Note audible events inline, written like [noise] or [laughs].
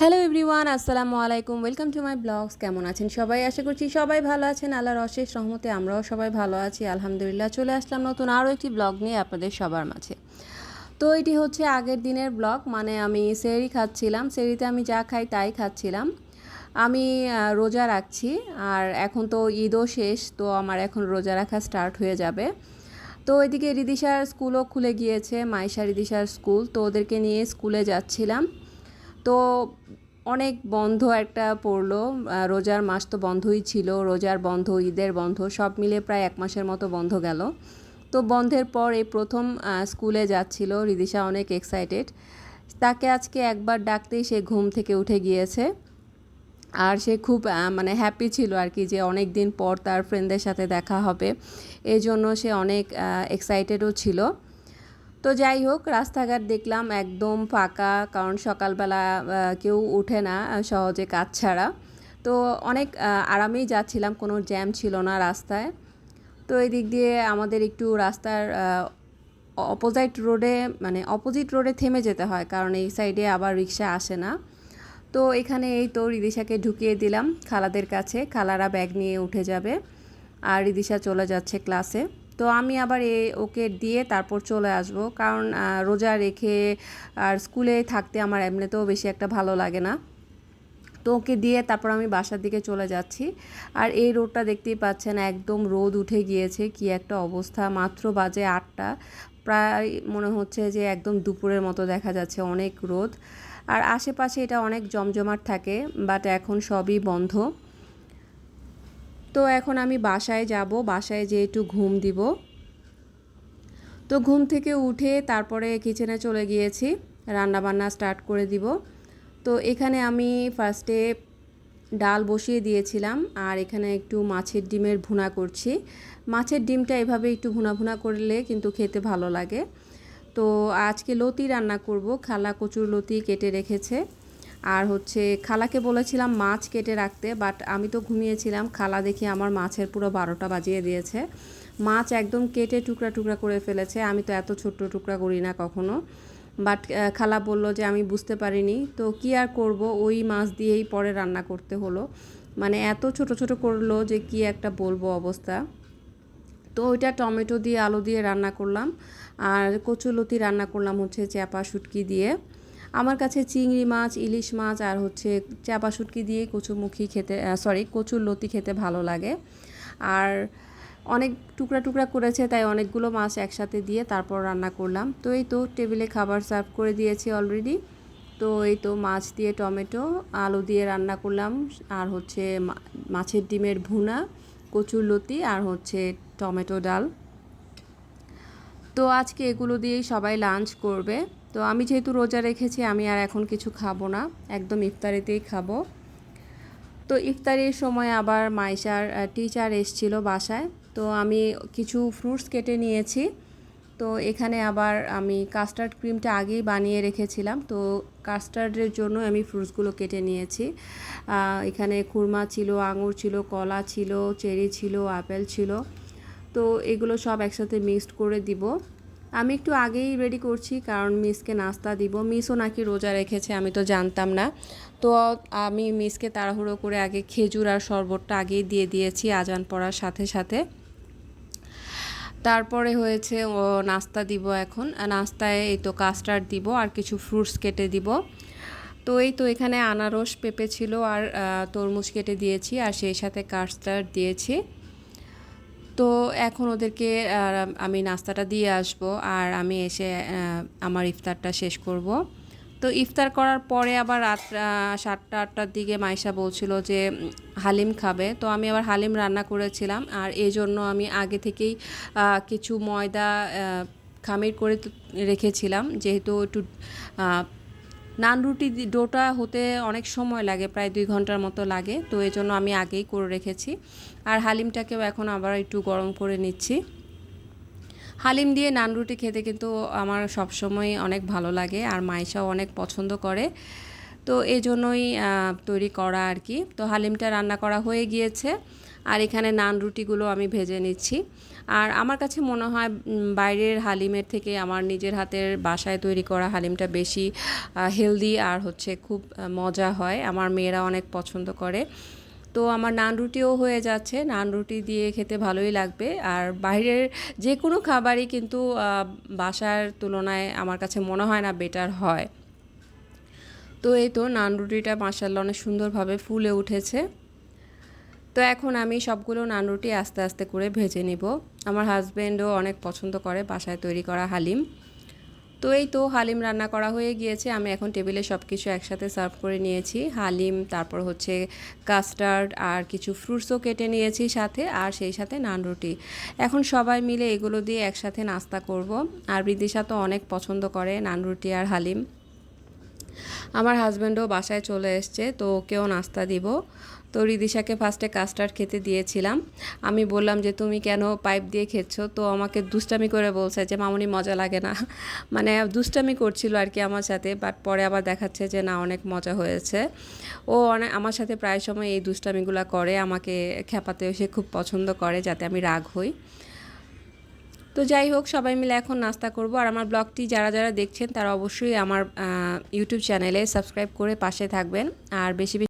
Hello everyone আসসালামু আলাইকুম। Welcome to my blogs কেমন আছেন সবাই? আশা করছি সবাই ভালো আছেন। আল্লাহর অশেষ রহমতে আমরাও সবাই ভালো আছি। আলহামদুলিল্লাহ, চলে আসলাম নতুন আরও একটি ব্লগ নিয়ে আপনাদের সবার মাঝে। তো এটি হচ্ছে আগের দিনের ব্লগ মানে আমি সেরি খাচ্ছিলাম। সেরিতে আমি যা খাই তাই খাচ্ছিলাম। আমি রোজা রাখছি। আর এখন তো ঈদও শেষ, তো আমার এখন রোজা রাখা স্টার্ট হয়ে যাবে। তো এদিকে রিদিশার স্কুলও খুলে গিয়েছে মাইশা রিদিশার স্কুল। তো ওদেরকে নিয়ে স্কুলে যাচ্ছিলাম। তো অনেক বন্ধ একটা পড়ল। রোজার মাস তো বন্ধই ছিল, রোজার বন্ধ, ঈদের বন্ধ, সব মিলে প্রায় এক মাসের মতো বন্ধ গেল। তো বন্ধের পর এই প্রথম স্কুলে যাচ্ছিল, রিদিশা অনেক এক্সাইটেড তাকে আজকে একবার ডাকতেই সে ঘুম থেকে উঠে গিয়েছে। আর সে খুব মানে হ্যাপি ছিল আর কি যে অনেক দিন পর তার ফ্রেন্ডদের সাথে দেখা হবে। এই জন্য সে অনেক এক্সাইটেডও ছিল। তো যাই হোক, রাস্তাঘাট দেখলাম একদম ফাঁকা, কারণ সকালবেলা কেউ ওঠে না সহজে কাজ ছাড়া। তো অনেক আরামেই যাচ্ছিলাম, কোনো জ্যাম ছিল না রাস্তায়। তো এই দিক দিয়ে আমাদের একটু রাস্তার অপোজিট রোডে মানে অপোজিট রোডে থেমে যেতে হয়, কারণ এই সাইডে আবার রিক্সা আসে না। তো এখানে এই তো রিদিশাকে ঢুকিয়ে দিলাম খালাদের কাছে, খালারা ব্যাগ নিয়ে উঠে যাবে, আর রিদিশা চলে যাচ্ছে ক্লাসে তো আমি আবার এ, ওকে দিয়ে তারপর চলে আসব। কারণ রোজা রেখে আর স্কুলে থাকতে আমার এমনিতেও বেশি একটা ভালো লাগে না। তো ওকে দিয়ে তারপর আমি বাসার দিকে চলে যাচ্ছি। আর এই রোডটা দেখতেই পাচ্ছেন, একদম রোদ উঠে গিয়েছে, কি একটা অবস্থা। মাত্র বাজে আটটা, প্রায় মনে হচ্ছে যে একদম দুপুরের মতো দেখা যাচ্ছে অনেক রোদ। আর আশেপাশে এটা অনেক জমজমাট থাকে, বাট এখন সবই বন্ধ। তো এখন আমি বাসায় যাব, বাসায় যেয়ে একটু ঘুম দিব। তো ঘুম থেকে উঠে তারপরে কিচেনে চলে গিয়েছি রান্না বান্না স্টার্ট করে দিব। তো এখানে আমি ফার্স্টে ডাল বসিয়ে দিয়েছিলাম আর এখানে একটু মাছের ডিমের ভুনা করছি। মাছের ডিমটা এভাবে একটু ভুনা ভুনা করলে কিন্তু খেতে ভালো লাগে। তো আজকে লতি রান্না করব, খালা কচুর লতি কেটে রেখেছে। আর হচ্ছে খালাকে বলেছিলাম মাছ কেটে রাখতে বাট আমি তো ঘুমিয়েছিলাম। খালা দেখি আমার মাছের পুরো বারোটা বাজিয়ে দিয়েছে। মাছ একদম কেটে টুকরা টুকরা করে ফেলেছে। আমি তো এত ছোট্ট টুকরা করি না কখনো। বাট খালা বলল যে আমি বুঝতে পারিনি। তো কি আর করব? ওই মাছ দিয়েই পরে রান্না করতে হলো। মানে এত ছোট ছোট করল যে কি একটা বলব অবস্থা। তো ওইটা টমেটো দিয়ে, আলু দিয়ে রান্না করলাম। আর কচুলতি রান্না করলাম হচ্ছে চ্যাপা, শুটকি দিয়ে। আমার কাছে চিংড়ি মাছ, ইলিশ মাছ আর হচ্ছে চাপা শুটকি দিয়ে কচুমুখী খেতে সরি কচুর লতি খেতে ভালো লাগে। আর অনেক টুকরা টুকরা করেছে, তাই অনেকগুলো মাছ একসাথে দিয়ে তারপর রান্না করলাম। তো এই তো টেবিলে খাবার সার্ভ করে দিয়েছি অলরেডি তো এই তো মাছ দিয়ে টমেটো, আলু দিয়ে রান্না করলাম। আর হচ্ছে মাছের ডিমের ভুনা, কচুর লতি আর হচ্ছে টমেটো ডাল। তো আজকে এগুলো দিয়েই সবাই লাঞ্চ করবে। তো আমি যেহেতু রোজা রেখেছি, আমি আর এখন কিছু খাব না। একদম ইফতারিতেই খাব। তো ইফতারির সময় আবার মাইশার টিচার এসছিল বাসায়। তো আমি কিছু ফ্রুটস কেটে নিয়েছি। তো এখানে আবার আমি কাস্টার্ড ক্রিমটা আগেই বানিয়ে রেখেছিলাম। তো কাস্টার্ডের জন্য আমি ফ্রুটসগুলো কেটে নিয়েছি। এখানে খুরমা ছিল, আঙুর ছিল, কলা ছিল, চেরি ছিল, আপেল ছিল। তো এগুলো সব একসাথে মিক্সড করে দিব। আমি একটু আগেই রেডি করছি, কারণ মিসকে নাস্তা দিব। মিসও নাকি রোজা রেখেছে, আমি তো জানতাম না। তো আমি মিসকে তাড়াহুড়ো করে আগে খেজুর আর শরবতটা আগেই দিয়ে দিয়েছি, আজান পড়ার সাথে সাথে। তারপরে হয়েছে, ও নাস্তা দিব এখন। নাস্তায় এই তো কাস্টার্ড দিব, আর কিছু ফ্রুটস কেটে দিব। তো এই তো এখানে আনারস পেঁপে ছিল আর তরমুজ কেটে দিয়েছি, আর সেই সাথে কাস্টার্ড দিয়েছি। তো এখন ওদেরকে আমি নাস্তাটা দিয়ে আসব, আর আমি এসে আমার ইফতারটা শেষ করব। তো ইফতার করার পরে আবার রাত সাতটা, আটটার দিকে মাইশা বলছিল যে হালিম খাবে। তো আমি আবার হালিম রান্না করেছিলাম, আর এই জন্য আমি আগে থেকেই কিছু ময়দা খামির করে রেখেছিলাম। যেহেতু একটু নান রুটি ডোটা হতে অনেক সময় লাগে, প্রায় দুই ঘণ্টার মতো লাগে। তো এই জন্য আমি আগেই করে রেখেছি। আর হালিমটাকেও এখন আবার একটু গরম করে নিচ্ছি। হালিম দিয়ে নান রুটি খেতে কিন্তু আমার সবসময় অনেক ভালো লাগে আর মাইশাও অনেক পছন্দ করে। তো এই জন্যই তৈরি করা আর কি। তো হালিমটা রান্না করা হয়ে গিয়েছে। আর এখানে নান রুটিগুলো আমি ভেজে নিচ্ছি। আর আমার কাছে মনে হয় বাইরের হালিমের থেকে আমার নিজের হাতের বাসায় তৈরি করা হালিমটা বেশি হেলদি আর হচ্ছে খুব মজা হয়। আমার মেয়েরা অনেক পছন্দ করে। তো আমার নান রুটিও হয়ে যাচ্ছে। নান রুটি দিয়ে খেতে ভালোই লাগবে। আর বাইরের যে কোনো খাবারই কিন্তু বাসার তুলনায় আমার কাছে মনে হয় না বেটার হয়। তো এই তো নান রুটিটা মাসাল্লাহ অনেক সুন্দরভাবে ফুলে উঠেছে। তো এখন আমি সবগুলো নান রুটি আস্তে আস্তে করে ভেজে নিব। আমার হাজব্যান্ডও অনেক পছন্দ করে বাসায় তৈরি করা হালিম। তো এই তো হালিম রান্না করা হয়ে গিয়েছে। আমি এখন টেবিলে সব কিছু একসাথে সার্ভ করে নিয়েছি। হালিম, তারপর হচ্ছে কাস্টার্ড আর কিছু ফ্রুটসও কেটে নিয়েছি সাথে, আর সেই সাথে নান রুটি। এখন সবাই মিলে এগুলো দিয়ে একসাথে নাস্তা করব। আর বিদিশা তো অনেক পছন্দ করে নান রুটি আর হালিম। আমার হাজব্যান্ডও বাসায় চলে এসছে, তো ওকেও নাস্তা দিব। তো রিদিশাকে ফার্স্টে কাস্টার্ড খেতে দিয়েছিলাম। আমি বললাম যে, তুমি কেন পাইপ দিয়ে খেচ্ছ? তো আমাকে দুষ্টামি করে বলছে যে, মামুনি মজা লাগে না। [laughs] মানে দুষ্টামি করছিল আর কি আমার সাথে বাট পরে আবার দেখাচ্ছে যে, না, অনেক মজা হয়েছে। ও অনেক আমার সাথে প্রায় সময় এই দুষ্টামিগুলো করে, আমাকে খেপাতে সে খুব পছন্দ করে, যাতে আমি রাগ হই। তো যাই হোক, সবাই মিলে এখন নাস্তা করব। আর আমার ব্লগটি যারা যারা দেখছেন, তারা অবশ্যই আমার ইউটিউব চ্যানেলে সাবস্ক্রাইব করে পাশে থাকবেন। আর বেশি